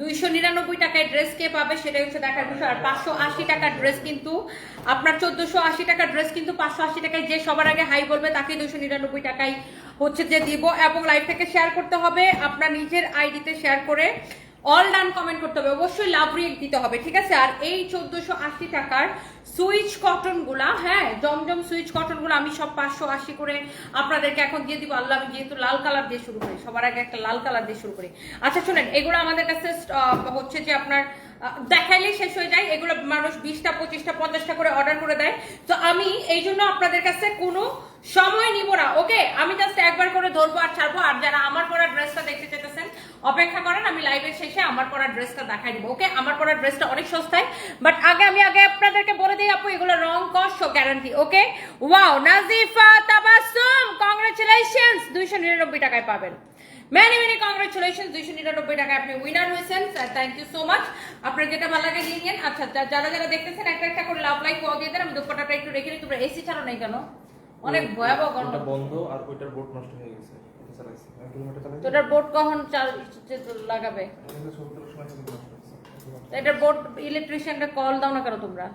দুইশো নিরানব্বই টাকায় ড্রেস কে পাবে সেটাই হচ্ছে দেখার বিষয়। আর পাঁচশো আশি টাকার ড্রেস কিন্তু, আপনার চোদ্দশো আশি টাকার ড্রেস কিন্তু পাঁচশো আশি টাকায় যে সবার আগে হাই বলবে তাকে দুইশো নিরানব্বই টাকায় হচ্ছে যে দিব। এবং লাইভটাকে শেয়ার করতে হবে আপনার নিজের আইডিতে শেয়ার করে অল ডান কমেন্ট করতে হবে। অবশ্যই লাভ রিয়েক্ট দিতে হবে, ঠিক আছে? আর এই চোদ্দশো আশি টাকার সুইচ কটনগুলা হ্যাঁ জমজম সুইচ কটনগুলো আমি সব পাঁচশো আশি করে আপনাদেরকে এখন দিয়ে দিব। আল্লাহ, আমি যেহেতু লাল কালার দিয়ে শুরু করি, সবার আগে একটা লাল কালার দিয়ে শুরু করি। আচ্ছা শোনেন, এগুলো আমাদের কাছে হচ্ছে যে আপনার আহ, দেখাইলেই শেষ হয়ে যায়। এগুলো মানুষ বিশটা পঁচিশটা পঞ্চাশটা করে অর্ডার করে দেয়। তো আমি এই জন্য আপনাদের কাছে কোনো সময় নিব না ওকে? আমি জাস্ট একবার করে ধরবো আর ছাড়বো। আর যারা আমার পরা ড্রেসটা দেখতে চাইতেছেন অপেক্ষা করেন আমি লাইভের শেষে আমার পরা ড্রেসটা দেখাই দিব ওকে? আমার পরা ড্রেসটা অনেক সস্তায় বাট আগে আমি আগে আপনাদেরকে বলে দিই আপু এগুলো রং cost guarantee okay? Wow Nazifa Tabassum congratulations দুইশো নিরানব্বই টাকায় পাবেন। মেনি মেনি কংগ্রেচুলেশন দুইশো নিরানব্বই টাকায় আপনি উইনার হয়েছেন। থ্যাংক ইউ সো মাচ আপনার যেটা ভালো লাগে নিয়ে নিন। আচ্ছা যারা যারা দেখতেছেন একটা একটা করে লাভ লাইক ওয়াও দিয়ে দেন আমি দুপাটাটা একটু রেখে নিই তোমরা এসি ছাড়ো নাই কেন? অনেক ভয়াবহ গরম। বন্ধ আর ওইটার বোর্ড নষ্ট হয়ে গেছে। এটা চালাইছি। এক কিলোমিটার চালাইছি? তো এটার বোর্ড কখন লাগাবে? এটার বোর্ড ইলেকট্রিশিয়ানকে কল দাও না কেন তোমরা?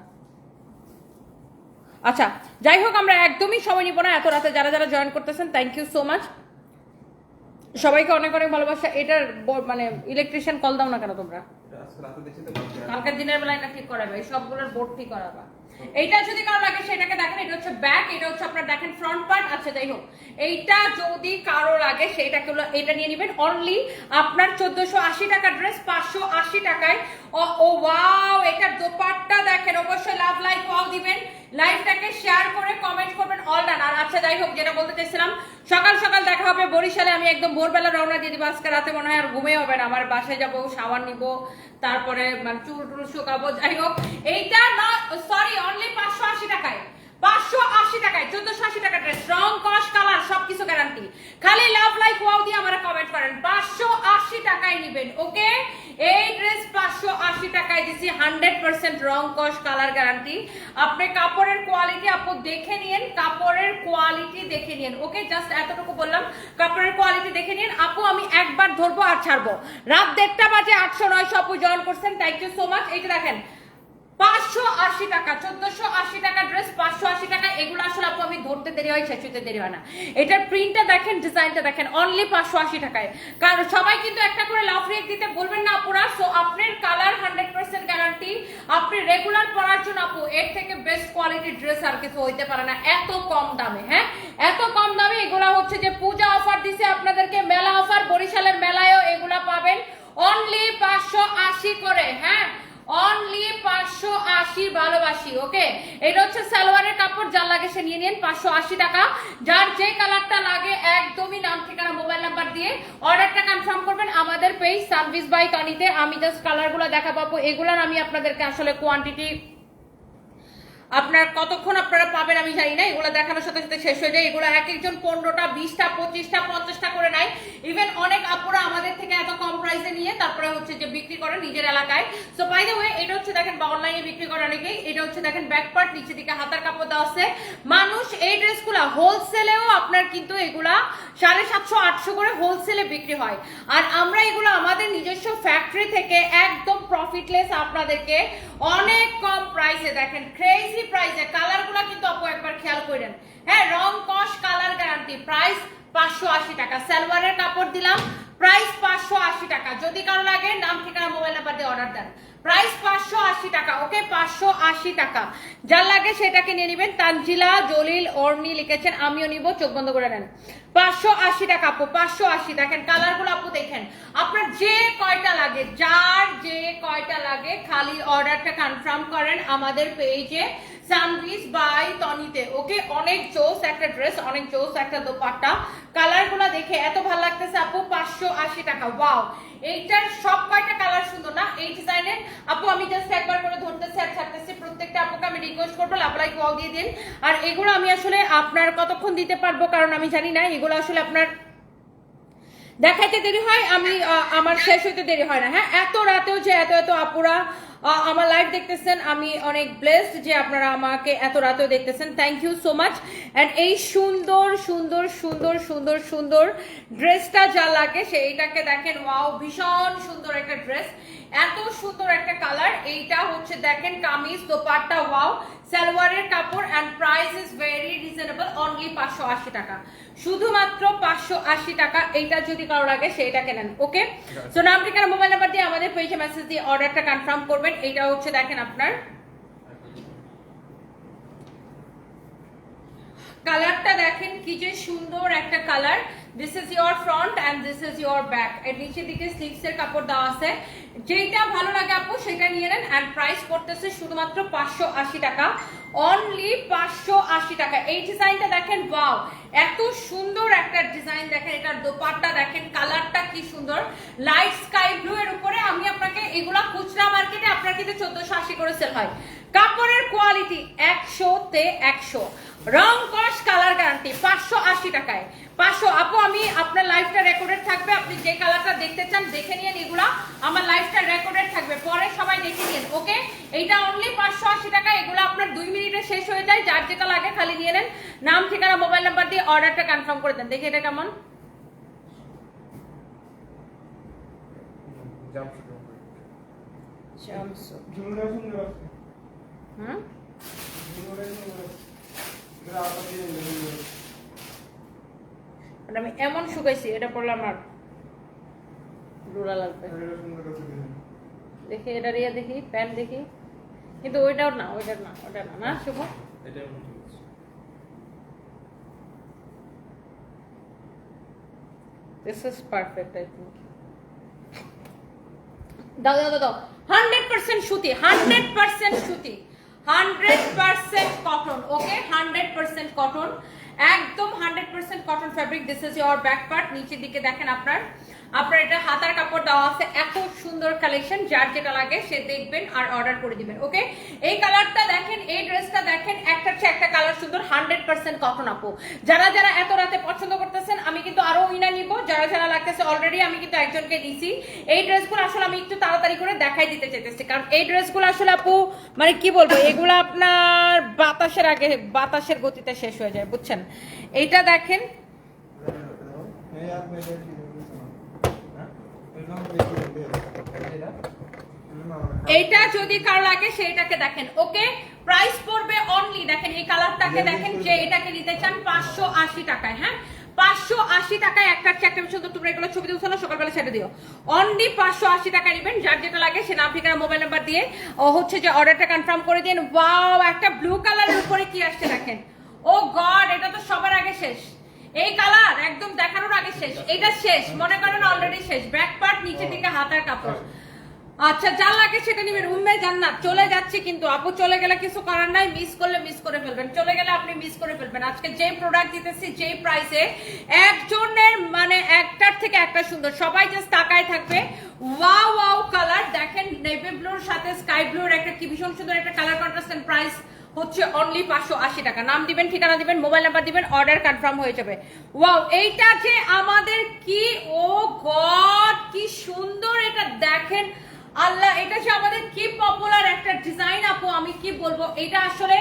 আচ্ছা যাই হোক আমরা একদমই সময় নিব না। এত রাতে যারা যারা জয়েন করতেছেন থ্যাংক ইউ সো মাচ সবাইকে অনেক অনেক ভালোবাসা। এটার মানে ইলেকট্রিশিয়ান কল দাও না কেন তোমরা? কালকের দিনের বেলায় এটা ঠিক করাবে? এই সবগুলোর বোর্ড ঠিক করাবা। এইটা যদি কারও লাগে সেটাকে দেখেন এটা হচ্ছে ব্যাক এটা হচ্ছে আপনার দেখেন ফ্রন্ট পার্ট আচ্ছা যাই হোক। এইটা যদি কারও লাগে সেটাকে এটা নিয়ে নেবেন অনলি আপনার চোদ্দশো আশি টাকা ড্রেস পাঁচশো আশি টাকায়। ও ও ওয়াও এটার দোপাট্টা দেখেন অবশ্যই লাভ লাইক ওয়াও দিবেন। লাইভটাকে শেয়ার করে কমেন্ট করবেন অল ডান আর আচ্ছা যাই হোক, যেটা বলতে চাইছিলাম, সকাল সকাল দেখা হবে বরিশালে। আমি একদম ভোরবেলা রওনা দিয়ে দিব। আজকে রাতে মনে হয় আর ঘুমে হবে না। আমার বাসায় যাব সাবান নিব, তারপরে মানে চুল টুল শুকাবো, যাই হোক। এইটা না সরি অনলি পাঁচশো আশি টাকায়। পাঁচশো আশি টাকায়, চোদ্দশো আশি টাকা ড্রেস রং, কস, কালার, সবকিছু গ্যারান্টি খালি লাভ লাইক ওয়াও দিয়ে আমার কমেন্ট করেন। পাঁচশো আশি টাকায় নিবেন ওকে এই ড্রেস পাঁচশো আশি টাকায় দিছি হান্ড্রেড পার্সেন্ট রং, কস, কালার গ্যারান্টি আপনি কাপড়ের কোয়ালিটি আপু দেখে নিন কাপড়ের কোয়ালিটি দেখে নিন ওকে জাস্ট এতটুকু বললাম, কাপড়ের কোয়ালিটি দেখে নিন আপু, আমি একবার ধরবো আর ছাড়বো। রাত দেড়টা বাজে, আটশো নয়শো আপু জয়েন করছেন থ্যাংক ইউ সো মাচ এইটা দেখেন পাঁচশো আশি টাকা আশি টাকা ড্রেস পাঁচশো আশি টাকা, এগুলো আসলে আপু আমি ধরতে দেরি হয় দেরি হয় না। এটার প্রিন্টটা দেখেন ডিজাইনটা দেখেন অনলি পাঁচশো আশি টাকায়। কারণ সবাই কিন্তু একটা করে দিতে বলবেন না so colour hundred percent guarantee আপনি রেগুলার জন্য আপু, এর থেকে বেস্ট কোয়ালিটির ড্রেস আর কিছু হইতে পারে না, এত কম দামে হ্যাঁ? এত কম দামে এগুলা হচ্ছে যে পূজা অফার আপনাদেরকে, মেলা অফার বরিশালের মেলায়ও এগুলা পাবেন। অনলি পাঁচশো আশি করে হ্যাঁ? অনলি পাঁচশো আশি ভালোবাসি, ওকে? এটা হচ্ছে সালোয়ারের কাপড়, যার লাগে সে নিয়ে নিন, পাঁচশো আশি টাকা। যার যে কালারটা লাগে, একদমই নাম ঠিকানা, মোবাইল নাম্বার দিয়ে অর্ডারটা কনফার্ম করবেন। আমাদের পেজ সার্ভিস বাই কানিতে আমি জাস্ট কালারগুলো দেখা পাবো এগুলার আমি আপনাদেরকে আসলে কোয়ান্টিটি আপনার কতক্ষণ আপনারা পাবেন আমি জানি না, এগুলো দেখানোর সাথে সাথে শেষ হয়ে যায়। এগুলো এক একজন পনেরোটা, বিশটা, পঁচিশটা, পঞ্চাশটা করে নেয়। ইভেন অনেক আপুরা আমাদের থেকে এত কম প্রাইসে নিয়ে তারপরে হচ্ছে যে বিক্রি করে নিজের এলাকায়। সো বাই দ্য ওয়ে এটা হচ্ছে দেখেন, বা অনলাইনে বিক্রি করে অনেকেই, এটা হচ্ছে দেখেন ব্যাক পার্ট নিচে দিকে হাতার কাপড় দেওয়া আছে। মানুষ এই ড্রেসগুলো হোলসেলেও আপনার কিন্তু এগুলা সাড়ে সাতশো, আটশো করে হোলসেলে বিক্রি হয়। আর আমরা এগুলো আমাদের নিজস্ব ফ্যাক্টরি থেকে একদম প্রফিটলেস আপনাদেরকে অনেক কম প্রাইসে দেখেন ক্রেজি প্রাইসে কালারগুলো কিন্তু আপু একবার খেয়াল করেন। হ্যাঁ রং কস কালার গ্যারান্টি প্রাইস পাঁচশো আশি টাকা। সালোয়ারের কাপড় দিলাম প্রাইস পাঁচশো আশি টাকা। যদি কারও লাগে, নাম, ঠিকানা মোবাইল নাম্বার দিয়ে অর্ডার দেন। প্রাইস পাঁচশো আশি টাকা ওকে পাঁচশো আশি টাকা। যার লাগে সেটাকে নিয়ে নেবেন। তানজিলা, জলিল, অর্নি লিখেছেন, আমিও নিব, চোখ বন্ধ করে নেন। পাঁচশো আশি টাকা, আপু, পাঁচশো আশি। দেখেন, কালারগুলো আপু দেখেন। আপনার যে কয়টা লাগে, যার যে কয়টা লাগে, খালি অর্ডারটা কনফার্ম করেন আমাদের পেজে সানভিস বাই টনিতে। ওকে, অনেক জোস একটা ড্রেস, অনেক জোস একটা দোপাট্টা। কালারগুলো দেখে এত ভালো লাগতেছে আপু, পাঁচশো আশি টাকা, ওয়াও। এইটার সব কয়টা কালার সুন্দর না? এই ডিজাইনের, আপু, আমি জাস্ট একবার করে ধরতেছি আর ছাড়তেছি। প্রত্যেকটা আপুকে আমি রিকোয়েস্ট করব লাভলাইক ওয়াও দিয়ে দিন। আর এগুলো আমি আসলে আপনার কতক্ষণ দিতে পারব, কারণ আমি জানি না, এগুলো আসলে আপনার দেখাইতে দেরি হয়, আমি আমার শেষ হইতে দেরি হয় না। হ্যাঁ এত রাতেও যে এত এত আপুরা আমার লাইভ দেখতেছেন, আমি অনেক ব্লেসড যে আপনারা আমাকে এত রাতেও দেখতেছেন। Thank you so much and এই সুন্দর সুন্দর সুন্দর সুন্দর সুন্দর ড্রেসটা যা লাগে, সেইটাকে দেখেন ওয়াও ভীষণ সুন্দর একটা ড্রেস এত সুন্দর একটা কালার এইটা হচ্ছে দেখেন কামিজ দোপাট্টা ওয়াও সালোয়ারের কাপড় and price is very reasonable only পাঁচশো আশি টাকা। শুধুমাত্র পাঁচশো আশি টাকা এইটা যদি কারও লাগে সেইটা কেনেন ওকে তো নাম ঠিকানা মোবাইল নাম্বার দিয়ে আমাদের পেজে মেসেজ দিয়ে অর্ডারটা কনফার্ম করবেন এইটা হচ্ছে দেখেন আপনার কালারটা দেখেন, কি যে সুন্দর একটা colour. This is your front and this is your back এর নিচের দিকে স্লিভস এর কাপড় দেওয়া আছে। যেটা ভালো লাগে আপু, সেটা নিয়ে নেন। অ্যান্ড প্রাইস পড়তেছে শুধুমাত্র পাঁচশো আশি টাকা। অনলি পাঁচশো আশি টাকা। এই ডিজাইনটা দেখেন ওয়াও এত সুন্দর একটা ডিজাইন দেখেন। এটার দোপাট্টা দেখেন, কালারটা কি সুন্দর। লাইট স্কাই ব্লু এর উপরে আমি আপনাকে এগুলা খুচরা মার্কেটে আপনার কিন্তু চোদ্দশো আশি করে সেল হয়। কাপড়ের কোয়ালিটি একশোতে একশো। রং কস কালার গ্যারান্টি পাঁচশো আশি টাকায়। পাঁচশো আপু আমি আপনার লাইফটা রেকর্ডেড থাকবে আপনি যে কালারটা দেখতে চান দেখে নিন এগুলা। আমার লাইফটা রেকর্ডেড থাকবে পরে সবাই দেখে নিন ওকে এইটা অনলি পাঁচশো আশি টাকা এগুলো আপনার দুই মিনিটে শেষ হয়ে যায় যার যেটা লাগে খালি নিয়ে নেন। নাম ঠিকানা মোবাইল নাম্বার দিয়ে অর্ডারটা কনফার্ম করে দেন দেখি এটা কেমন। আছে আমি এমন শুকাইছি এটা পড়লে আমার দেখি এটা রিয়া দেখি প্যান্ট দেখি। কিন্তু ওইটাও না ওইটা না ওটা না না Shubho? This is perfect I think দাও দাও, দাও হান্ড্রেড পার্সেন্ট সুতি হান্ড্রেড পার্সেন্ট সুতি। Hundred percent cotton okay hundred percent cotton একদম hundred percent cotton fabric this is your back part নিচের দিকে দেখেন আপনার। আপনার এটা হাতার কাপড় দেওয়া আছে, এত সুন্দর কালেকশন যার যেটা লাগে সে দেখবেন আর অর্ডার করে দিবেন ওকে এই কালারটা দেখেন, এই ড্রেসটা দেখেন, একটা চেয়ে একটা কালার সুন্দর হান্ড্রেড পার্সেন্ট কটন আপু। যারা যারা এত রাতে পছন্দ করতেছেন, আমি কিন্তু আরও উইনা নিব। যারা যারা লাগতেছে অলরেডি আমি কিন্তু একজনকে দিছি। এই ড্রেসগুলো আসলে আমি একটু তাড়াতাড়ি করে দেখাই দিতে চাইতেছি, কারণ এই ড্রেসগুলো আসলে আপু মানে কি বলব, এগুলো আপনার বাতাসের আগে, বাতাসের গতিতে শেষ হয়ে যায়, বুঝছেন? এইটা দেখেন এই আপনি এটা কি বলছেন হ্যাঁ এরকম দেখি এটা এইটা যদি কারও লাগে সেইটাকে দেখেন ওকে? প্রাইস পড়বে অনলি দেখেন এই কালারটাকে দেখেন যে এটাকে নিতে চান পাঁচশো আশি টাকায় হ্যাঁ? পাঁচশো আশি টাকায় একটা একটা সুন্দর তোমরা এগুলো ছবি তুলছো না সকালবেলা ছেড়ে দিও। অনলি পাঁচশো আশি টাকা নেবেন যার যেটা লাগে সে নাম ঠিকানা মোবাইল নাম্বার দিয়ে ও হচ্ছে যে অর্ডারটা কনফার্ম করে দিন ওয়াও একটা ব্লু কালারের উপরে কি আসছে দেখেন? ও গড এটা তো সবার আগে শেষ। এই কালার একদম দেখানোর আগে শেষ। এটা শেষ, মনে করেন অলরেডি শেষ। ব্যাক পার্ট নিচে দিকে হাতার কাপড়। আচ্ছা যা লাগে সেটা নিবেন। উম্মে জান্নাত, চলে যাচ্ছে কিন্তু। আপু চলে গেলে কিছু করার নাই মিস করলে মিস করে ফেলবেন। চলে গেলে আপনি মিস করে ফেলবেন। আজকে যে প্রোডাক্ট দিতেছি, যেই প্রাইসে একজনের মানে একটার থেকে একটা সুন্দর। সবাই জাস্ট তাকায় থাকবে। ওয়াও ওয়াও কালার দেখেন নেভি ব্লুর সাথে স্কাই ব্লুর একটা কি ভীষণ সুন্দর একটা কালার কন্ট্রাস্ট প্রাইস হচ্ছে অনলি পাঁচশো আশি টাকা। নাম দিবেন, ঠিকানা দিবেন মোবাইল নাম্বার দিবেন অর্ডার কনফার্ম হয়ে যাবে। ওয়াও এইটা যে আমাদের কি, ও গড, কি সুন্দর এটা দেখেন। আল্লাহ, এটা যে আমাদের কি পপুলার একটা ডিজাইন আপু, আমি কি বলব, এটা আসলে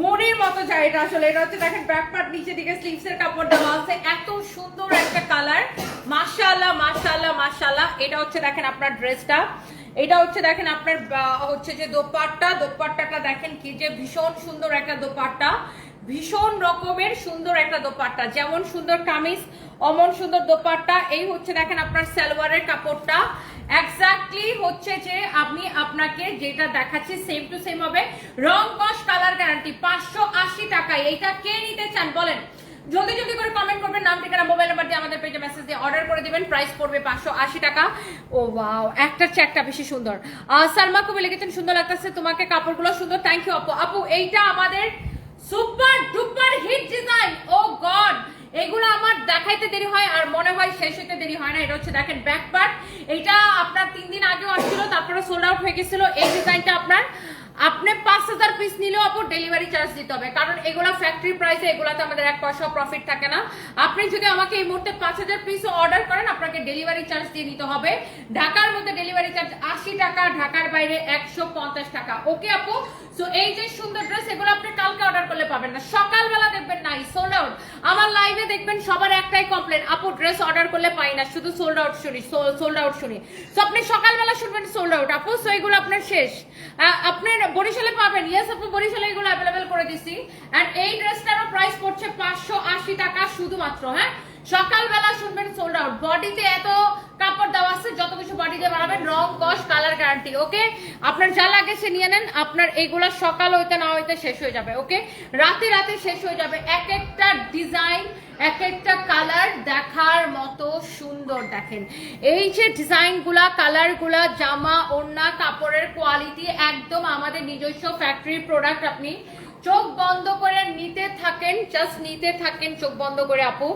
মরির মতো যায় এটা আসলে। এটা হচ্ছে দেখেন ব্যাক পার্ট নিচে দিকে স্লিভস এর কাপড় দেওয়া আছে এত সুন্দর একটা কালার। মাশাআল্লাহ মাশাআল্লাহ মাশাআল্লাহ। এটা হচ্ছে দেখেন আপনার ড্রেসটা। এটা হচ্ছে দেখেন আপনার হচ্ছে যে দোপাট্টা। দোপাট্টাটা দেখেন কি যে ভীষণ সুন্দর একটা দোপাট্টা। ভীষণ রকমের সুন্দর একটা দোপাট্টা। যেমন সুন্দর কামিজ, অমন সুন্দর দোপাট্টা। এই হচ্ছে দেখেন আপনার সালোয়ারের কাপড়টা। এক্স্যাক্টলি হচ্ছে যে আমি আপনাকে যেটা দেখাচ্ছি সেম টু সেম হবে। রং কস কালার গ্যারান্টি পাঁচশো আশি টাকায়। এইটা কে নিতে চান বলেন? জলদি জলদি করে কমেন্ট করবেন। নাম, ঠিকানা মোবাইল নাম্বার দিয়ে আমাদের পেজে মেসেজ দিয়ে অর্ডার করে দিবেন। প্রাইস পড়বে পাঁচশো আশি টাকা। ও বাও একটা বেশি সুন্দর। সালমা কবি লিখেছেন, সুন্দর লাগতেছে তোমাকে কাপড়গুলো সুন্দর। থ্যাংক ইউ আপু। আপু, এইটা আমাদের super duper hit design, oh God! এগুলো আমার দেখাইতে দেরি হয় আর মনে হয় শেষ হইতে দেরি হয় না। এটা হচ্ছে দেখেন ব্যাক পার্ট এটা আপনার তিন দিন আগেও আসছিল তারপরে সোল্ড আউট হয়ে গেছিল। এই ডিজাইনটা আপনার আপনি পাঁচ হাজার পিস নিলেও আপু ডেলিভারি চার্জ দিতে হবে। কারণ এগুলো ফ্যাক্টরি প্রাইসে এগুলাতে আমাদের এক পয়সা প্রফিট থাকে না। আপনি যদি আমাকে এই মুহূর্তে পাঁচ হাজার পিস অর্ডার করেন, আপনাকে ডেলিভারি চার্জ দিয়ে নিতে হবে। ঢাকার মধ্যে ডেলিভারি চার্জ আশি টাকা, ঢাকার বাইরে একশো পঞ্চাশ টাকা। ওকে আপু? সো এই যে সুন্দর ড্রেস এগুলো আপনি কালকে অর্ডার করলে পাবেন না। সকালবেলা দেখবেন নাই সোল্ড আউট আমার লাইভে দেখবেন সবার একটাই কমপ্লেন আপু ড্রেস অর্ডার করলে পাই না, শুধু সোল্ড আউট শুনি সোল্ড আউট শুনি। সো আপনি সকালবেলা শুনবেন সোল্ড আউট আপু? সো এগুলো আপনার শেষ। আপনার বরিশালে পাবেন। ইয়েস আপু, বরিশালে এগুলো অ্যাভেলেবেল করে দিছি এন্ড এই ড্রেসটারও প্রাইস পড়ছে পাঁচশো আশি টাকা শুধুমাত্র হ্যাঁ? সকালবেলা শুনবেন সোল্ড আউট বডিতে এত কাপড় দেওয়া আছে, যত কিছু বডি দিয়ে বানাবেন, রং কস কালার গ্যারান্টি ওকে আপনার যা লাগে সে নিয়ে নেন, আপনার এগুলা সকাল হইতে না হইতে শেষ হয়ে যাবে ওকে রাতে রাতে শেষ হয়ে যাবে, এক একটা ডিজাইন এক একটা কালার দেখার মতো সুন্দর দেখেন। এই যে ডিজাইনগুলা কালারগুলা জামা, ওড়না, কাপড়ের কোয়ালিটি একদম আমাদের নিজস্ব ফ্যাক্টরি প্রোডাক্ট আপনি চোখ বন্ধ করে নিতে থাকেন জাস্ট নিতে থাকেন চোখ বন্ধ করে আপু।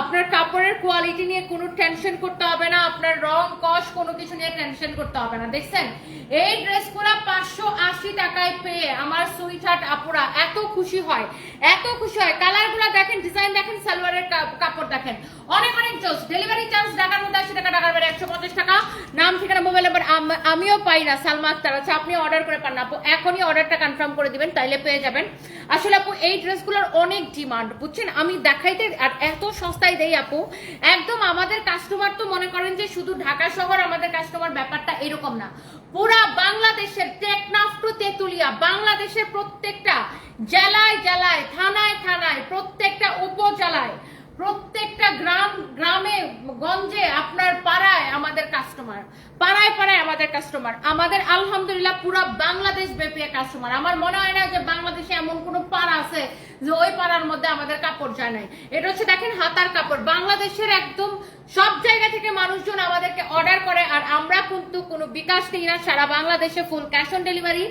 আপনার কাপড়ের কোয়ালিটি নিয়ে কোনো টেনশন করতে হবে না, আপনার রং কস কোনো কিছু নিয়ে টেনশন করতে হবে না, দেখছেন? এই ড্রেসগুলো পাঁচশো আশি টাকায় পেয়ে আমার সুইট হার্ট আপুরা এত খুশি হয়, এত খুশি হয়। কালারগুলো দেখেন ডিজাইন দেখেন, সালোয়ারের কাপড় দেখেন। অনেক অনেক জোস ডেলিভারি চার্জ ঢাকার মধ্যে আশি টাকা, ঢাকার বাইরে একশো পঞ্চাশ টাকা, নাম ঠিকানা মোবাইল নাম্বার আমিও পাই না, সালমা আক্তার আছে আপনি অর্ডার করে পান না, আপু। এখনই অর্ডারটা কনফার্ম করে দিবেন, তাইলে পেয়ে যাবেন। আসলে আপু, এই ড্রেসগুলোর অনেক ডিমান্ড বুঝছেন? আমি দেখাইতে আর এত সস্তায় দেই আপু, একদম আমাদের কাস্টমার তো মনে করেন যে শুধু ঢাকা শহর আমাদের কাস্টমার ব্যাপারটা এরকম না। পুরা বাংলাদেশের টেকনাফ টু তেতুলিয়া, বাংলাদেশের প্রত্যেকটা জেলায় জেলায়, থানায় থানায়, প্রত্যেকটা উপজেলায় প্রত্যেকটা গ্রাম, গ্রামে, গঞ্জে আপনার পাড়ায় আমাদের কাস্টমার পাড়ায় পাড়ায় আমাদের কাস্টমার আমাদের আলহামদুলিল্লাহ পুরো বাংলাদেশ ব্যাপী কাস্টমার আমার মনে হয় না যে বাংলাদেশে এমন কোনো পাড়া আছে যে ওই পাড়ার মধ্যে আমাদের কাপড় যায় নাই। এটা হচ্ছে দেখেন হাতার কাপড়। বাংলাদেশের একদম সব জায়গা থেকে মানুষজন আমাদেরকে অর্ডার করে, আর আমরা কিন্তু কোনো বিকাশ নিই না, সারা বাংলাদেশে ফুল ক্যাশ অন ডেলিভারি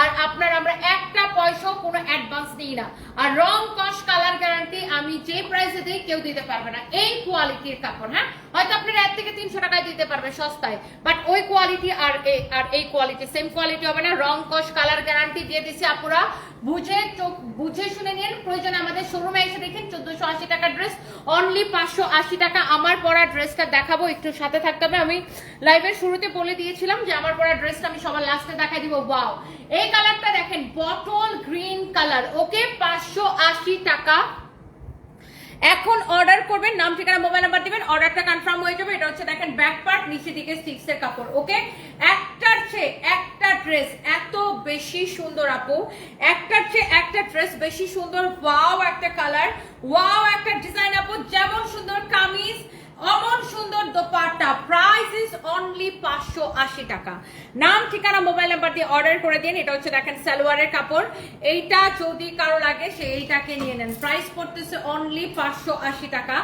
আর আপনার আমরা একটা পয়সাও কোনো অ্যাডভান্স নিই না। আর রং, কস কালার গ্যারান্টি আমি যে প্রাইসে দিই, কেউ দিতে পারবে না। এই কোয়ালিটির কাপড় হ্যাঁ? হয়তো আপনার এক থেকে তিনশো টাকায় দিতে পারবে সস্তায়। বাট ওই কোয়ালিটি আর এই আর এই কোয়ালিটি সেম কোয়ালিটি হবে না। রং কস কালার গ্যারান্টি দিয়ে দিচ্ছি আপুরা। বুঝে চোখ, বুঝে শুনে নিন। প্রয়োজন আমাদের শোরুমে এসে দেখেন চোদ্দশো আশি টাকা ড্রেস অনলি পাঁচশো আশি টাকা আমার পরা ড্রেসটা দেখাবো। একটু সাথে থাকতে হবে। আমি লাইভের শুরুতে বলে দিয়েছিলাম যে আমার পরা ড্রেসটা আমি সবার লাস্টে দেখাই দিব। ওয়াও এই কালারটা দেখেন বটল গ্রিন কালার ওকে, পাঁচশো আশি টাকা। এখন অর্ডার করবেন, নাম, ঠিকানা মোবাইল নাম্বার দিবেন অর্ডারটা কনফার্ম হয়ে যাবে। এটা হচ্ছে দেখেন ব্যাক পার্ট নিচে দিকে স্টিক্স এর কাপড় ওকে একটার চেয়ে একটা ড্রেস এত বেশি সুন্দর আপু। একটার চেয়ে একটা ড্রেস বেশি সুন্দর। ওয়াও একটা কালার ওয়াও একটা ডিজাইন আপু। যেমন সুন্দর, কামিজ অমন সুন্দর দোপাট্টা। প্রাইস ইজ অনলি পাঁচশো আশি টাকা। নাম, ঠিকানা মোবাইল নাম্বার দিয়ে অর্ডার করে দিন। এটা হচ্ছে দেখেন সালোয়ারের কাপড়। এইটা যদি কারও লাগে, সে এইটাকে নিয়ে নেন। প্রাইস পড়তেছে অনলি পাঁচশো আশি টাকা।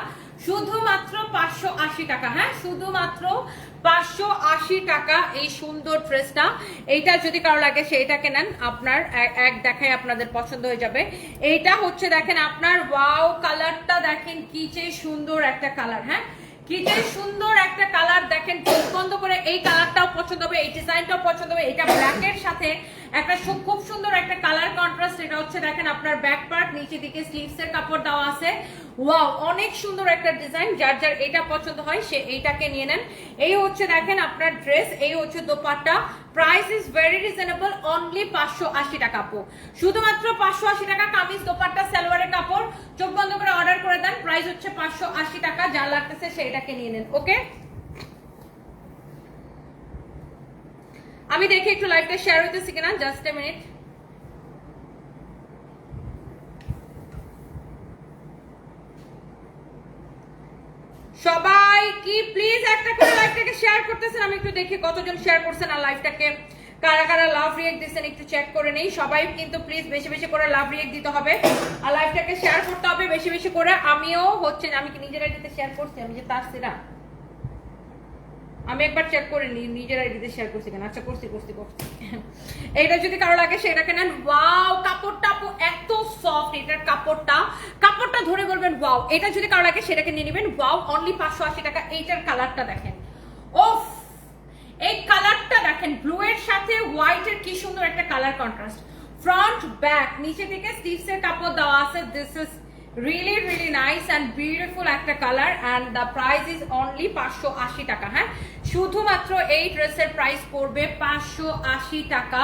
শুধুমাত্র পাঁচশো আশি টাকা হ্যাঁ? শুধুমাত্র পাঁচশো আশি টাকা এই সুন্দর ড্রেসটা। এইটা যদি কারও লাগে, সেইটাকে নেন। আপনার এক- দেখায় আপনাদের পছন্দ হয়ে যাবে। এইটা হচ্ছে, দেখেন, আপনার ওয়াও কালারটা, দেখেন, কি যে সুন্দর একটা কালার হ্যাঁ? কি যে সুন্দর একটা কালার, দেখেন বন্ধ করে এই কালারটাও পছন্দ হবে, এই ডিজাইনটাও পছন্দ হবে, এটা ব্ল্যাকের সাথে। একটা খুব সুন্দর একটা কালার কন্ট্রাস্ট এটা হচ্ছে দেখেন আপনার ব্যাক পার্ট নিচে দিকে স্লিভস এর কাপড় দেওয়া আছে। ওয়াও অনেক সুন্দর একটা ডিজাইন যার যার এটা পছন্দ হয়, সে এইটাকে নিয়ে নেন। এই হচ্ছে দেখেন আপনার ড্রেস এই হচ্ছে dupatta. Price is very reasonable only পাঁচশো আশি টাকা, আপু। শুধুমাত্র পাঁচশো আশি টাকা কামিজ, দোপাট্টা, সালোয়ারের কাপড়। চোখ বন্ধ করে অর্ডার করে দেন প্রাইস হচ্ছে পাঁচশো আশি টাকা, যা লাগতেছে সেইটাকে নিয়ে নেন ওকে আমি দেখি একটু লাইভটা শেয়ার হইতেছি কিনা? জাস্ট এ মিনিট সবাই কি প্লিজ একটা করে লাইভটাকে শেয়ার করতেছেন? আমি একটু দেখি কতজন শেয়ার করছেন আর লাইভটাকে কারা কারা লাভ রিয়েক্ট দিচ্ছেন একটু চেক করে নেই। সবাই কিন্তু প্লিজ বেশি বেশি করে লাভ রিয়েক্ট দিতে হবে। আর লাইভটাকে শেয়ার করতে হবে বেশি বেশি করে। আমিও হচ্ছে না, আমি কি নিজের আইডিতে শেয়ার করছি? আমি যে তার সিরা আমি একবার চেক করে নি নিজের আইডিতে শেয়ার করছি কেন। আচ্ছা করছি করছি করছি। এইটা যদি কারও লাগে, সেটাকে নেন। ওয়াও কাপড়টা এত সফট এটার কাপড়টা। কাপড়টা ধরে বলবেন ওয়াও এটা যদি কারও লাগে, সেটাকে নিয়ে নেবেন। ওয়াও অনলি পাঁচশো আশি টাকা। এইটার কালারটা দেখেন। ওফ এই কালারটা দেখেন ব্লু এর সাথে হোয়াইট এর কি সুন্দর একটা কালার কন্ট্রাস্ট ফ্রন্ট ব্যাক নিচে থেকে স্লিভস এর কাপড় দেওয়া আছে। This is really really nice and beautiful একটা colour and the price is only পাঁচশো আশি টাকা হ্যাঁ? শুধুমাত্র এই ড্রেসের প্রাইস পড়বে পাঁচশো আশি টাকা।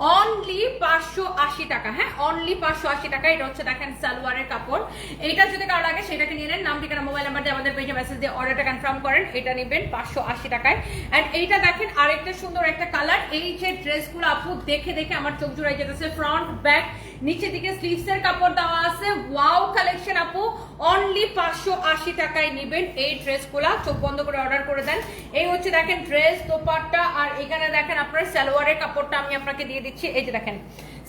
অনলি পাঁচশো আশি টাকা হ্যাঁ? অনলি পাঁচশো আশি টাকা, এটা হচ্ছে দেখেন সালোয়ারের কাপড়। এটা যদি কারও লাগে, সেটাকে নিয়ে নেন। নাম, ঠিকানা মোবাইল নাম্বার দিয়ে আমাদের পেজে মেসেজ দিয়ে অর্ডারটা কনফার্ম করেন। এটা নেবেন পাঁচশো আশি টাকায়। অ্যান্ড এইটা দেখেন আরেকটা সুন্দর একটা কালার এই যে ড্রেসগুলো আপু, দেখে দেখে আমার চোখ জুড়াই যেতেছে। ফ্রন্ট ব্যাক নিচে দিকে স্লিভস এর কাপড় দেওয়া আছে। ওয়াও কালেকশন আপু অনলি পাঁচশো আশি টাকায় নেবেন এই ড্রেসগুলা। চোখ বন্ধ করে অর্ডার করে দেন। এই হচ্ছে দেখেন ড্রেস দোপাট্টা। আর এখানে দেখেন আপনার সালোয়ারের কাপড়টা আমি আপনাকে দিয়ে দিচ্ছি। এই যে দেখেন,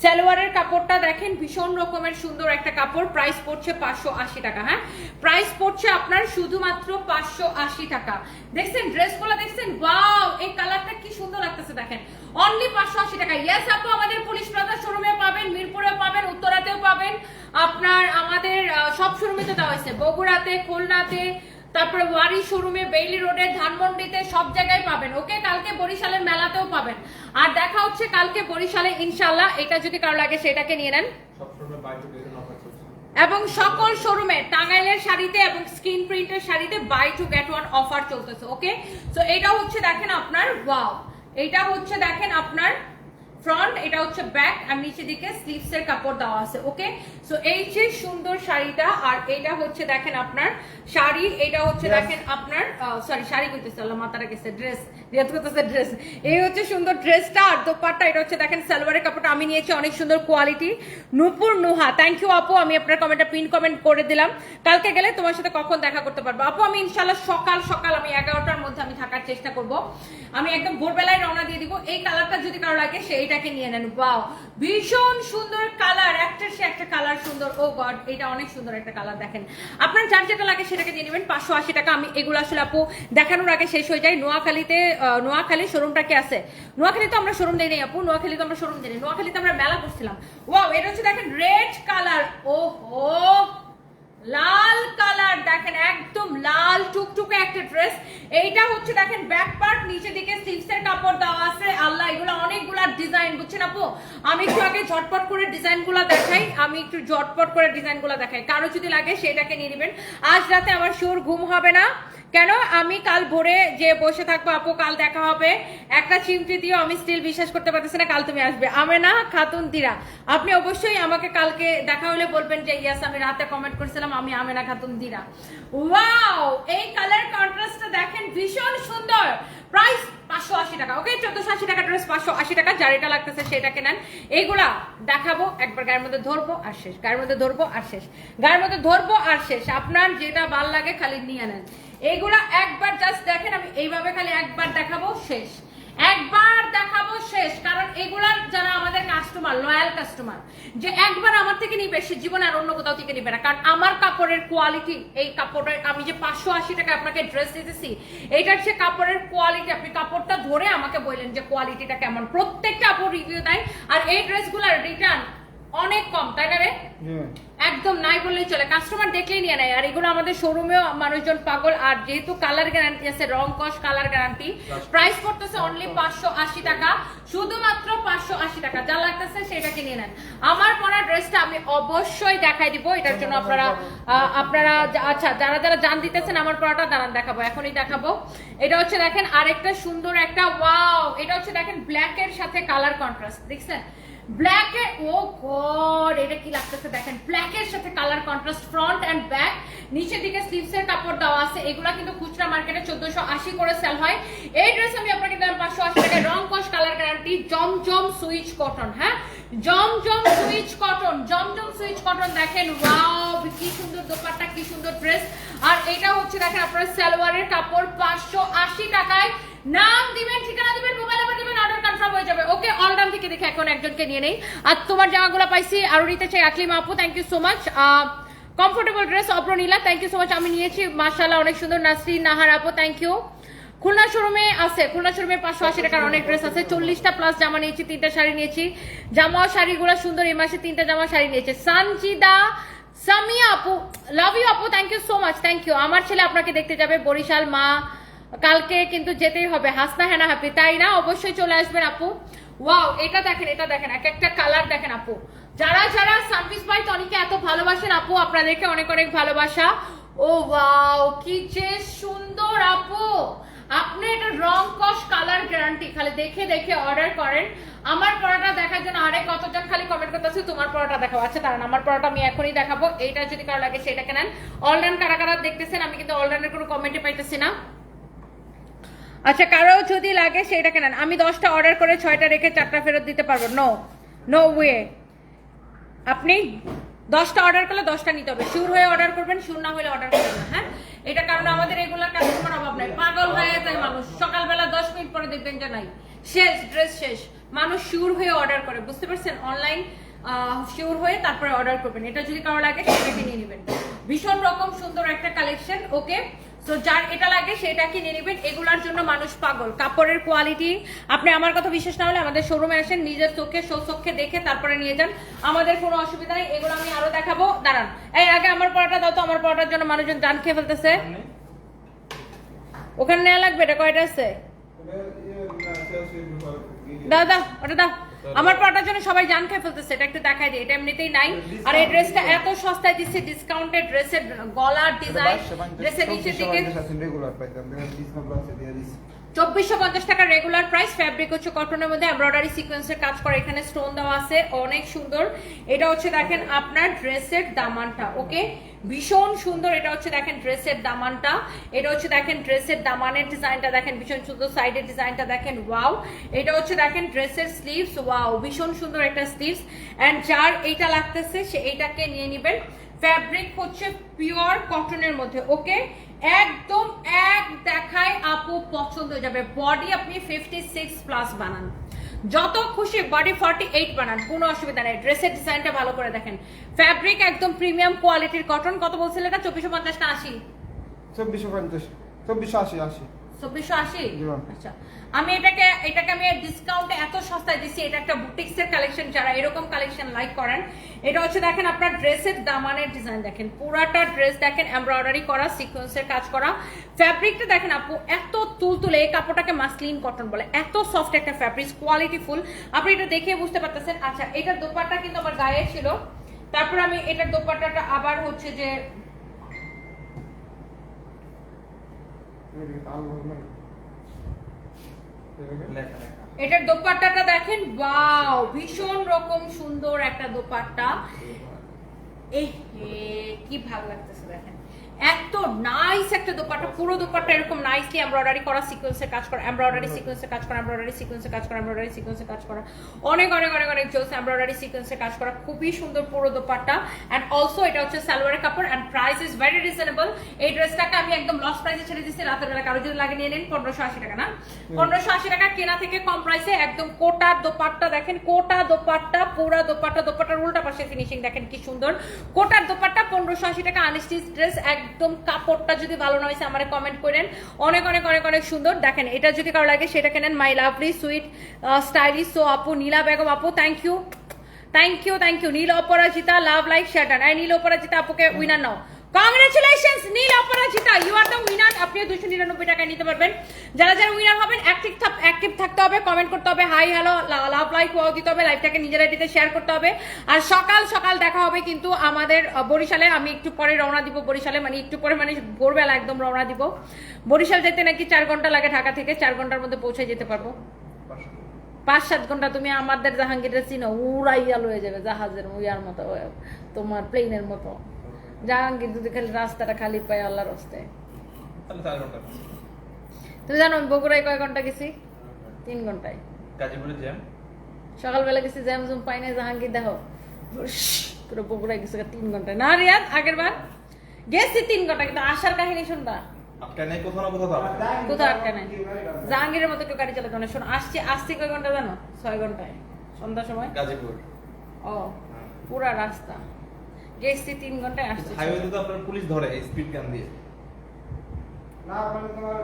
সালোয়ারের কাপড়টা দেখেন, ভীষণ রকমের সুন্দর একটা কাপড়। প্রাইস পড়ছে পাঁচশো আশি টাকা হ্যাঁ? প্রাইস পড়ছে আপনার শুধুমাত্র পাঁচশো আশি টাকা। দেখছেন, ড্রেসগুলো দেখছেন? ওয়াও এই কালারটা কি সুন্দর লাগতেছে, দেখেন। অনলি পাঁচশো আশি টাকা। ইয়েস আপু, আমাদের পুলিশ প্লাজা শোরুমে পাবেন মিরপুরে পাবেন, উত্তরাতেও পাবেন। আপনার, আমাদের সব শোরুমে তো দেওয়া হয়েছে। বগুড়াতে, খুলনাতে, তারপরে ওয়ারি শোরুমে, বেইলি রোডে, ধানমন্ডিতে সব জায়গায় পাবেন। ওকে, কালকে বরিশালের মেলাতেও পাবেন। আর দেখা হচ্ছে কালকে বরিশালে ইনশাল্লাহ এটা যদি কারও লাগে সেটাকে নিয়ে নেন। এবং সকল শোরুমে টাঙ্গাইলের শাড়িতে এবং স্ক্রিন প্রিন্টের শাড়িতে buy two get one offer চলতেছে ওকে সো এটা হচ্ছে দেখেন আপনার ওয়াও এটা হচ্ছে দেখেন আপনার ফ্রন্ট এটা হচ্ছে ব্যাক আর নিচে দিকে স্লিভস এর কাপড় দেওয়া আছে ওকে সো এই যে সুন্দর শাড়িটা আর এটা হচ্ছে দেখেন আপনার শাড়ি এটা হচ্ছে দেখেন আপনার সরি শাড়ি কইতেছে আল্লাহ মাতারা গেছে ড্রেস রিয়াদ করতেছে ড্রেস এই হচ্ছে সুন্দর ড্রেসটা আর দোপাট্টা, এটা হচ্ছে দেখেন সালোয়ারের কাপড়টা। আমি নিয়েছি অনেক সুন্দর quality Nupur Nuha thank you আপু, আমি আপনার কমেন্টটা পিন কমেন্ট করে দিলাম। কালকে গেলে তোমার সাথে কখন দেখা করতে পারব? আপু, আমি ইনশাল্লাহ সকাল সকাল আমি এগারোটার মধ্যে আমি থাকার চেষ্টা করব। আমি একদম ভোরবেলায় রওনা দিয়ে দিব। এই কালারটা যদি কারও লাগে, সেইটাকে নিয়ে নেন। বাও ভীষণ সুন্দর কালার একটা সে একটা কালার সুন্দর। ও গড এটা অনেক সুন্দর একটা কালার দেখেন। আপনার যার যেটা লাগে সেটাকে দিয়ে নেবেন। পাঁচশো আশি টাকা আমি এগুলো আসলে আপু দেখানোর আগে শেষ হয়ে যায়। নোয়াখালীতে নোয়াখালী শোরুমটা কি আছে? নোয়াখালীতে আমরা শোরুম দেই নাই, আপু। নোয়াখালীতে আমরা শোরুম দিই নোয়াখালীতে আমরা মেলা করছিলাম। ওয়াও এটা হচ্ছে দেখেন রেড কালার ও হো লাল কালার, দেখেন একদম লাল টুকটুকে একটা ড্রেস এইটা হচ্ছে, দেখেন ব্যাক পার্ট নিচে দিকে স্লিভসের কাপড় দেওয়া আছে। আল্লাহ, এগুলো ডিজাইন বুঝছেন আপু? আমি একটু আগে ঝটপট করে ডিজাইনগুলো দেখাই। আমি একটু ঝটপট করে ডিজাইনগুলো দেখাই। কারও যদি লাগে, সেটাকে নিয়ে নেবেন। আজ রাতে আমার শিওর ঘুম হবে না। কেন? আমি কাল ভোরে যে বসে থাকব, আপু, কাল দেখা হবে। একটা চিমটি দিও আমি স্টিল বিশ্বাস করতে পারতেছি না কাল তুমি আসবে। আমি না খাতুন দিরা। আপনি অবশ্যই আমাকে কালকে দেখা হলে বলবেন যে ইয়াস আমি রাতে কমেন্ট করছিলাম। আমি আমেনা খাতুন দিরা। ওয়াও এই কালার কন্ট্রাস্টটা দেখেন ভীষণ সুন্দর। প্রাইস পাঁচশো আশি টাকা। ওকে চোদ্দশো আশি টাকা ড্রেস পাঁচশো আশি টাকা যার এটা লাগতেছে সেটাকে নেন এইগুলা দেখাবো, একবার গায়ের মধ্যে ধরবো আর শেষ। গায়ের মধ্যে ধরবো আর শেষ। গায়ের মধ্যে ধরবো আর শেষ। আপনার যেটা ভালো লাগে খালি নিয়ে নেন। এইগুলা একবার জাস্ট দেখেন, আমি এইভাবে খালি একবার দেখাবো, শেষ। একবার দেখাবো শেষ, কারণ এগুলার যারা আমাদের কাস্টমার লয়াল কাস্টমার যে একবার আমার থেকে নিবে, সে জীবনে আর অন্য কোথাও থেকে নিবে না। কারণ আমার কাপড়ের কোয়ালিটি এই কাপড়ের, আমি যে পাঁচশো আশি টাকা আপনাকে ড্রেস দিতেছি, এইটার সে কাপড়ের কোয়ালিটি আপনি কাপড়টা ধরে আমাকে বললেন যে কোয়ালিটিটা কেমন। প্রত্যেকটা কাপড় রিভিউ দেয়, আর এই ড্রেসগুলার রিটার্ন অনেক কম তাই না রে? একদম নাই বললেই চলে। কাস্টমার দেখলেই নিয়ে নেয়। আর এগুলো আমাদের শোরুমেও মানুষজন পাগল। আর যেহেতু কালার গ্যারান্টি আছে রং কস কালার গ্যারান্টি প্রাইস করতেছে অনলি পাঁচশো আশি টাকা। শুধুমাত্র পাঁচশো আশি টাকা। যা লাগতেছে সেটাকে নিয়ে নেন। আমার পরা ড্রেসটা আমি অবশ্যই দেখাই দিব। এটার জন্য আপনারা আহ, আপনারা আচ্ছা যারা যারা জান দিতেছেন আমার পরাটা দাঁড়ান দেখাবো। এখনই দেখাবো। এটা হচ্ছে দেখেন আরেকটা সুন্দর একটা ওয়াও এটা হচ্ছে দেখেন ব্ল্যাক এর সাথে কালার কন্ট্রাস্ট দেখছেন? ব্ল্যাক ও গড এটা কি লাগতেছে দেখেন। সাথে colour contrast front and back নিচের দিকে স্লিভস এর কাপড় দেওয়া আছে। এগুলা কিন্তু খুচরা মার্কেটে চোদ্দশো আশি করে সেল হয়। এই ড্রেস আমি আপনাকে দিলাম পাঁচশো আশি টাকায়। রং colour guarantee Zamzam Swiss cotton হ্যাঁ? Zamzam Swiss cotton Zamzam Swiss cotton দেখেন ওয়াও কি সুন্দর দোপাট্টা, কি সুন্দর ড্রেস আর এটা হচ্ছে দেখেন আপনার সালোয়ারের কাপড় পাঁচশো আশি টাকায়। নাম দিবেন, ঠিকানা দিবেন মোবাইল নাম্বার দিবেন অর্ডার কনফার্ম হয়ে যাবে। ওকে অলরাউন্ড থেকে দেখে এখন একজনকে নিয়ে নেই। আর তোমার জামাগুলো পাইছি, আরও নিতে চাই আকলিমা আপু thank you so much comfortable dress অপ্রনীলা thank you so much আমি নিয়েছি, মাশাআল্লাহ, অনেক সুন্দর। নাসরি নাহার আপু থ্যাংক ইউ খুলনা শোরুমে আছে, খুলনা শোরুমে পাঁচশো আশি টাকার অনেক ড্রেস আছে। চল্লিশটা প্লাস জামা নিয়েছি, তিনটা শাড়ি নিয়েছি। জামা শাড়িগুলো সুন্দর, এই মাসে তিনটা জামা শাড়ি নিয়েছে। সানজিদা, সামিয়া আপু লাভ ইউ আপু thank you so much thank you আমার ছেলে আপনাকে দেখতে যাবে, বরিশাল মা কালকে কিন্তু যেতেই হবে। হাসনা হেনা হ্যাপি তাই না? অবশ্যই চলে আসবেন আপু। ওয়াও এটা দেখেন এটা দেখেন, এক একটা কালার দেখেন আপু। যারা যারা সার্ভিস বাই টনিকে এত ভালোবাসেন আপু, আপনাদেরকে অনেক অনেক ভালোবাসা। ও ওয়াও কি যে সুন্দর আপু। আপনি এটা রং কস কালার গ্যারান্টি খালি দেখে দেখে অর্ডার করেন। আমার পড়াটা দেখার জন্য আরে কতজন খালি কমেন্ট করতেছে, তোমার পড়াটা দেখাবো আচ্ছা দাঁড়ান, আমার পড়াটা আমি এখনই দেখাবো। এইটা যদি কারও লাগে সেটাকে নেন। অলরাউন্ড কারা কারা দেখতেছেন, আমি কিন্তু অলরাউন্ডের কোনো কমেন্টে পাইতেছি না। আচ্ছা কারও যদি লাগে সেটাকে নেন আমি দশটা অর্ডার করে ছয়টা রেখে চারটা ফেরত দিতে পারব। নো নো ওয়ে আপনি দশটা অর্ডার করলে দশটা নিতে হবে। শিওর হয়ে অর্ডার করবেন শিওর না হলে অর্ডার করবেন না হ্যাঁ? এটা কারণ আমাদের রেগুলার কাস্টমার অভাব নাই। পাগল হয়ে যায় মানুষ। সকালবেলা দশ মিনিট পরে দেখবেন যে নাই। শেষ ড্রেস শেষ। মানুষ শিওর হয়ে অর্ডার করে, বুঝতে পারছেন? অনলাইন শিওর হয়ে তারপরে অর্ডার করবেন। এটা যদি কারও লাগে সেটা নিয়ে নেবেন। ভীষণ রকম সুন্দর একটা কালেকশন ওকে সো যার এটা লাগে, সেটা কিনে নেবেন। এগুলার জন্য মানুষ পাগল। কাপড়ের কোয়ালিটি আপনি আমার কথা বিশ্বাস না হলে আমাদের শোরুমে আসেন, নিজের চোখে চোখে দেখে তারপরে নিয়ে যান। আমাদের কোনো অসুবিধা নেই, এগুলো আমি আরও দেখাবো। দাঁড়ান। এই, আগে আমার পড়াটা দাও তো, আমার পড়াটার জন্য মানুষজন জান খেয়ে ফেলতেছে। ওখানে নেওয়া লাগবে, এটা কয়টা আছে? দাও দাও, ওটা দাও। আমার পাটার জন্য সবাই জান খেয়ে ফেলতেছে এটা একটু দেখাই দিই এটা এমনিতেই নাই। আর এই ড্রেসটা এত সস্তায় দিচ্ছে ডিসকাউন্টেড ড্রেসের গলার ডিজাইন ড্রেসের নিচের দিকে। চব্বিশশো পঞ্চাশ টাকা রেগুলার প্রাইস ফ্যাব্রিক হচ্ছে কটনের মধ্যে এমব্রয়ডারি সিকোয়েন্সের কাজ করা। এখানে স্টোন দেওয়া আছে, অনেক সুন্দর। এটা হচ্ছে দেখেন আপনার ড্রেসের দামানটা, ওকে? ভীষণ সুন্দর এটা হচ্ছে দেখেন ড্রেসের দামানটা। এটা হচ্ছে দেখেন ড্রেসের দামানের ডিজাইনটা দেখেন, ভীষণ সুন্দর সাইডের ডিজাইনটা দেখেন ওয়াও এটা হচ্ছে দেখেন ড্রেসের স্লিভস ওয়াও ভীষণ সুন্দর একটা স্লিভস এন্ড যার এইটা লাগতেছে, সে এইটাকে নিয়ে নেবেন। ফ্যাব্রিক হচ্ছে পিওর কটনের মধ্যে, ওকে? একদম এক দেখায় আপু পছন্দ হয়ে যাবে। বডি আপনি ফিফটি সিক্স প্লাস বানান। যত খুশি বডি ফর্টি এইট বানান, কোনো অসুবিধা নেই। ড্রেসের ডিজাইনটা ভালো করে দেখেন। ফ্যাব্রিক একদম প্রিমিয়াম কোয়ালিটির কটন কত বলছিল এটা? চব্বিশশো পঞ্চাশ না আশি? চব্বিশশো পঞ্চাশ, চব্বিশশো আশি আশি। চব্বিশশো আশি? আচ্ছা। আমি এটাকে এটাকে আমি ডিসকাউন্টে এত সস্তায় দিচ্ছি এটা একটা বুটিক্স এর কালেকশন যারা এরকম কালেকশন লাইক করেন। এটা হচ্ছে দেখেন আপনার ড্রেসের দামানের ডিজাইন দেখেন। পুরাটা ড্রেস দেখেন এমব্রয়ডারি করা সিকোয়েন্সের কাজ করা। ফ্যাব্রিকটা দেখেন আপু এত তুলতুলে এই কাপড়টাকে মাসলিন কটন বলে। এত সফট একটা ফ্যাব্রিক কোয়ালিটি ফুল আপনি এটা দেখে বুঝতে পারতেছেন। আচ্ছা এটার দোপাট্টা কিন্তু আমার গায়ে ছিল। তারপর আমি এটার দোপাট্টাটা আবার হচ্ছে যে এটার দোপাট্টাটা দেখেন? ওয়াও ভীষণ রকম সুন্দর একটা দোপাট্টা। এ কি ভালো দেখেন এত নাইস একটা দোপাট্টা পুরো দোপাট্টা এরকম নাইসলি এমব্রয়ডারি করা সিকোয়েন্সের কাজ করা এমব্রয়ডারি সিকোয়েন্সের কাজ করা এমব্রয়ডারি সিকোয়েন্সের কাজ করা এমব্রয়ডারি সিকোয়েন্সের কাজ করা। অনেক অনেক অনেক অনেক জোস এমব্রয়ডারি সিকোয়েন্সের কাজ করা। খুবই সুন্দর পুরো দোপাট্টা। অ্যান্ড অলসো এটা হচ্ছে সালোয়ারের কাপড় and price is very reasonable এই ড্রেসটাকে আমি একদম লস প্রাইসে ছেড়ে দিচ্ছি রাতের বেলা কারও যদি লাগে নিয়ে নিন পনেরোশো আশি টাকা না? পনেরোশো আশি টাকা কেনা থেকে কম প্রাইসে একদম কোটা দোপাট্টা দেখেন কোটা দোপাট্টা পুরা দোপাট্টা দোপাট্টার উল্টা পাশে ফিনিশিং দেখেন কি সুন্দর। কোটার দোপাট্টা পনেরোশো আশি টাকা আনস্টিচ ড্রেস একদম কাপড়টা যদি ভালো না হয়েছে, আমার কমেন্ট করেন। অনেক অনেক অনেক অনেক সুন্দর। দেখেন, এটা যদি কারও লাগে, সেটা কেনেন। My lovely sweet stylish so আপু, নীলা বেগম আপু thank you thank you thank you Nil Aparajita love like shatter আই নীল অপরাজিতা আপুকে winner now. Congratulations Nil Aparajita you are the winner আপনি দুশো নিরানব্বই টাকায় নিতে পারবেন। যারা যারা উইনার হবেন অ্যাক্টিভ অ্যাক্টিভ থাকতে হবে কমেন্ট করতে হবে hi hello love like wow দিতে হবে লাইভটাকে নিজের আইডিতে শেয়ার করতে হবে। আর সকাল সকাল দেখা হবে কিন্তু আমাদের বরিশালে। আমি একটু পরে রওনা দিব বরিশালে মানে একটু পরে মানে ভোরবেলা একদম রওনা দিব। বরিশাল যেতে নাকি চার ঘণ্টা লাগে ঢাকা থেকে, চার ঘণ্টার মধ্যে পৌঁছে যেতে পারব। পাঁচ সাত ঘণ্টা তুমি আমাদের জাহাঙ্গীরের চিনো, উড়াইয়া লয়ে যাবে, জাহাজের উইয়ার মতো, তোমার প্লেনের মতো। জাহাঙ্গীর যদি খালি রাস্তাটা খালি পায় আল্লাহর রাস্তায় তুমি জানো আমি বগুড়ায় কয় ঘণ্টা গেছি? তিন ঘন্টায়। গাজীপুরে জ্যাম? সকালবেলা গেছি জ্যাম জুম পাই না জাহাঙ্গীর দেখো। পুরো বগুড়ায় গেছে তিন ঘন্টায়। না রিয়াদ আগের বার? গেছি তিন ঘণ্টা কিন্তু আসার কাহিনী শুনবা। কোথাও আটকা। নাই। জাহাঙ্গীরের মতো কেউ গাড়ি চালাতে না। শোনো আসছি আসছি কয় ঘণ্টা জানো? ছয় ঘন্টায়। সন্ধ্যার সময়? গাজীপুর। ও পুরা রাস্তা। গেছি তিন ঘন্টায় আসছে। হাইওয়েতে তো আপনার পুলিশ ধরে স্পিড গান দিয়ে। না মানে তোমার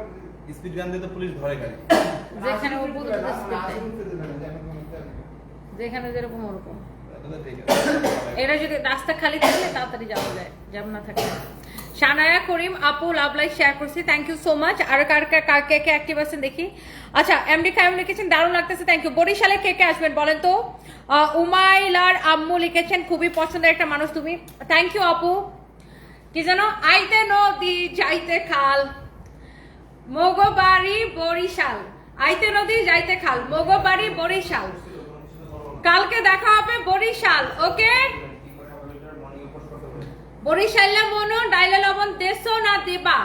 স্পিড গান দিয়ে তো পুলিশ ধরে গাড়ি। যেখানে ও না। যেখানে যেরকম ওরকম। এটা যদি রাস্তা খালি থাকে তাড়াতাড়ি যাওয়া যায় জ্যাম না থাকে সানায়া করিম আপু, লাভ লাইক শেয়ার করছি। থ্যাংক ইউ সো মাচ আর কার কার কে কে অ্যাক্টিভ আছেন দেখি। আচ্ছা এমডি কাইম লিখেছেন, দারুণ লাগতেছে থ্যাংক ইউ বরিশালে কে কে আসবেন বলেন তো? উমাইলার আম্মু লিখেছেন, খুবই পছন্দের একটা মানুষ তুমি। থ্যাংক ইউ আপু। কি জানো আইতে নদী, যাইতে খাল। মগবাড়ি বরিশাল। আইতে নদী, যাইতে খাল। মগবাড়ি বরিশাল। কালকে দেখা হবে বরিশাল, ওকে? বরিশাল্লা মনো ডাইলা লবণ দেশো না দেবা।